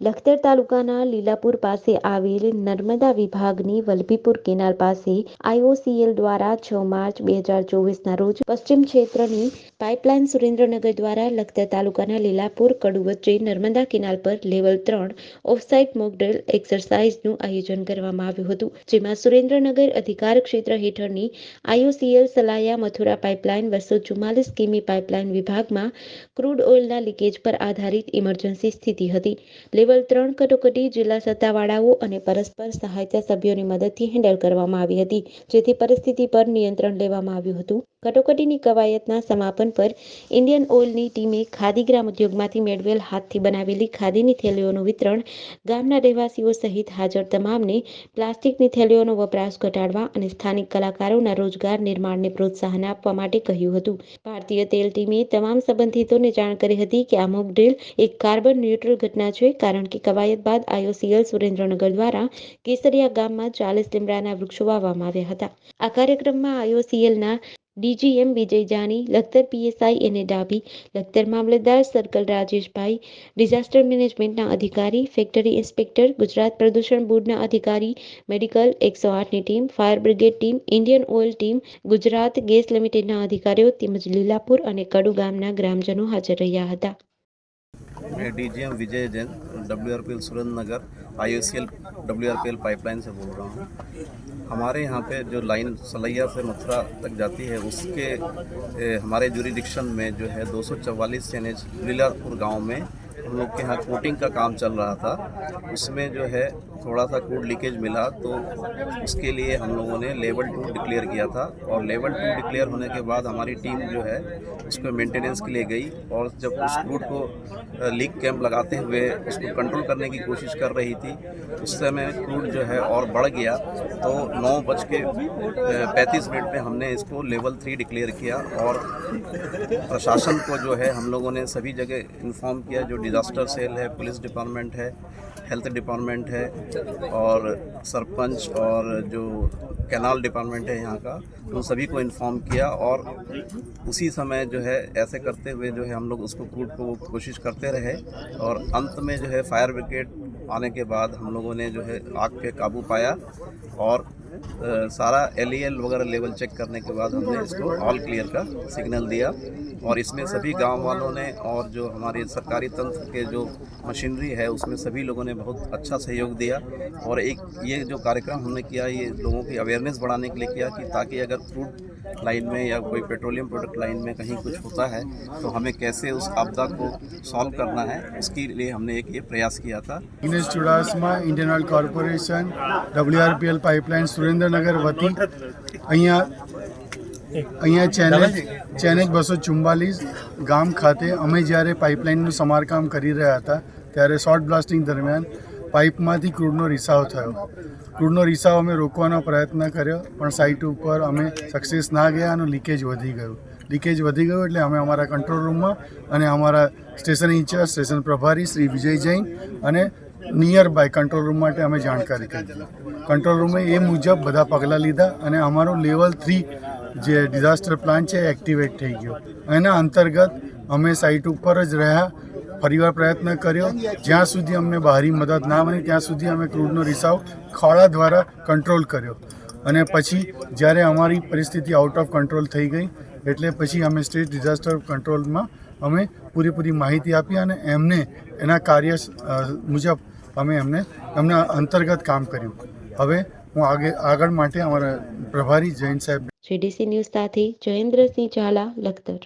લખતર તાલુકાના લીલાપુર પાસે આવેલ નર્મદા વિભાગની વલભીપુર કેનાલ પાસે આઈઓસીએલ દ્વારા છ માર્ચ બે હજાર ચોવીસના રોજ પશ્ચિમ ક્ષેત્રની પાઇપલાઇન સુરેન્દ્રનગર દ્વારા લખતર તાલુકાના લીલાપુર કડુ વચ્ચે નર્મદા કેનાલ પર લેવલ ત્રણ ઓફસાઇટ મોકડ્રીલ એક્સરસાઇઝનું આયોજન કરવામાં આવ્યું હતું, જેમાં સુરેન્દ્રનગર અધિકાર ક્ષેત્ર હેઠળની આઈઓસીએલ સલાયા મથુરા પાઇપલાઇન બસો ચુમ્માલીસ કિમી પાઇપલાઇન વિભાગમાં ક્રૂડ ઓઇલના લીકેજ પર આધારિત ઇમરજન્સી સ્થિતિ હતી. લેવલ ત્રણ કટોકટી જિલ્લા સત્તાવાળાઓ અને પરસ્પર સહાયતા સભ્યોની મદદથી હેન્ડલ કરવામાં આવી હતી, જેથી પરિસ્થિતિ પર નિયંત્રણ લેવામાં આવ્યું હતું. કટોકટીની કવાયતના સમાપન પર ઇન્ડિયન ઓઇલની ટીમે ખાદી ગ્રામ ઉદ્યોગમાંથી મેળવેલ હાથથી બનાવેલી ખાદીની થેલીઓનું વિતરણ ગામના રહેવાસીઓ સહિત હાજર તમામને પ્લાસ્ટિકની થેલીઓનો વપરાશ ઘટાડવા અને સ્થાનિક કલાકારોના રોજગાર નિર્માણને પ્રોત્સાહન આપવા માટે કહ્યું હતું. ભારતીય તેલ ટીમે તમામ સંબંધિતોને જાણ કરી હતી કે આ મોક ડ્રીલ એક કાર્બન ન્યુટ્રલ ઘટના છે કારણ કે કવાયત બાદ આઈઓસીએલ સુરેન્દ્રનગર દ્વારા કેસરિયા ગામમાં ચાલીસ લીમડાના વૃક્ષો વાવવામાં આવ્યા હતા. આ કાર્યક્રમમાં આઈઓસીએલના ડીજીએમ વિજય જાની, લખતર પીએસઆઈ એને ડાભી, લખતર મામલતદાર સર્કલ રાજેશભાઈ, ડિઝાસ્ટર મેનેજમેન્ટના અધિકારી, ફેક્ટરી ઇન્સ્પેક્ટર, ગુજરાત પ્રદૂષણ બોર્ડના અધિકારી, મેડિકલ એકસો આઠની team, fire brigade team, Indian oil team, Gujarat gas લિમિટેડના અધિકારીઓ તેમજ લીલાપુર અને કડુ ગામના ગ્રામજનો હાજર રહ્યા હતા. DGM Vijay Jain WRPL Surendranagar I S C L W R P L pipeline से बोल रहा हूँ। हमारे यहाँ पे जो लाइन सलैया से मथुरा तक जाती है उसके ए, हमारे जुरिडिक्शन में जो है दो सौ चवालीस एन एच लीलापुर गाँव में हम लोग के यहाँ कोटिंग का काम चल रहा था। उसमें जो है थोड़ा सा क्रूड लीकेज मिला तो उसके लिए हम लोगों ने लेवल टू डिक्लेयर किया था और लेवल टू डिक्लेयर होने के बाद हमारी टीम जो है, उसको मेंटेनेंस के लिए गई और जब उस क्रूड को लीक कैंप लगाते हुए उसको कंट्रोल करने की कोशिश कर रही थी, उस समय क्रूड जो है और बढ़ गया। तो नौ बज के पैंतीस मिनट में हमने इसको लेवल थ्री डिक्लेयर किया और प्रशासन को जो है हम लोगों ने सभी जगह इन्फॉर्म किया, जो डिज़ास्टर सेल है पुलिस डिपार्टमेंट है हेल्थ डिपार्टमेंट है और सरपंच और जो कैनाल डिपार्टमेंट है यहाँ का, उन सभी को इन्फॉर्म किया और उसी समय जो है ऐसे करते हुए जो है हम लोग उसको कूट को कोशिश करते रहे और अंत में जो है फायर ब्रिगेड आने के बाद हम लोगों ने जो है आग पे काबू पाया और सारा एल वगैरह लेवल चेक करने के बाद हमने इसको ऑल क्लियर का सिग्नल दिया। और इसमें सभी गाँव वालों ने और जो हमारे सरकारी तंत्र के जो मशीनरी है, उसमें सभी लोगों ने बहुत अच्छा सहयोग दिया। और एक, ये जो कार्यक्रम हमने किया, ये लोगों की अवेयरनेस बढ़ाने के लिए किया कि ताकि अगर फ्रूट लाइन में या कोई पेट्रोलियम प्रोडक्ट लाइन में कहीं कुछ होता है तो हमें कैसे उस आपदा को सॉल्व करना है, उसके लिए हमने एक ये प्रयास किया था। Indian oil corporation W pipeline Surendranagar વતી. અહીંયા અહીંયા ચેનેજ ચેનેજ બસો ચુમ્બાલીસ ગામ ખાતે અમે જ્યારે પાઇપલાઇનનું સમારકામ કરી રહ્યા હતા ત્યારે શોર્ટ બ્લાસ્ટિંગ દરમિયાન પાઇપમાંથી ક્રૂડનો રિસાવ થયો. ક્રૂડનો રિસાવ અમે રોકવાનો પ્રયત્ન કર્યો પણ સાઇટ ઉપર અમે સક્સેસ ના ગયા અને લીકેજ વધી ગયું. લીકેજ વધી ગયું એટલે અમે અમારા કંટ્રોલ રૂમમાં અને અમારા સ્ટેશન ઇન્ચાર્જ સ્ટેશન પ્રભારી શ્રી વિજય જૈન અને નિયર બાય કંટ્રોલ રૂમ માટે અમે જાણકારી કરી. કંટ્રોલ રૂમે એ મુજબ બધા પગલાં લીધા અને અમારું લેવલ થ્રી જે ડિઝાસ્ટર પ્લાન છે એક્ટિવેટ થઈ ગયો. એના અંતર્ગત અમે સાઇટ ઉપર જ રહ્યા, ફરીવાર પ્રયત્ન કર્યો. જ્યાં સુધી અમને બહારી મદદ ના મળી ત્યાં સુધી અમે ક્રૂડનો રિસાવ ખોળા દ્વારા કંટ્રોલ કર્યો. અને પછી જ્યારે અમારી પરિસ્થિતિ આઉટ ઓફ કંટ્રોલ થઈ ગઈ, એટલે પછી અમે સ્ટેટ ડિઝાસ્ટર કંટ્રોલમાં અમે પૂરેપૂરી માહિતી આપી અને એમને એના કાર્ય મુજબ અમે એમને, એમના અંતર્ગત કામ કર્યું. હવે હું આગે, આગળ માટે અમારા પ્રભારી જૈન સાહેબ જેડીસી ન્યૂઝ સાથે જયેન્દ્રસિંહ ઝાલા લખતર.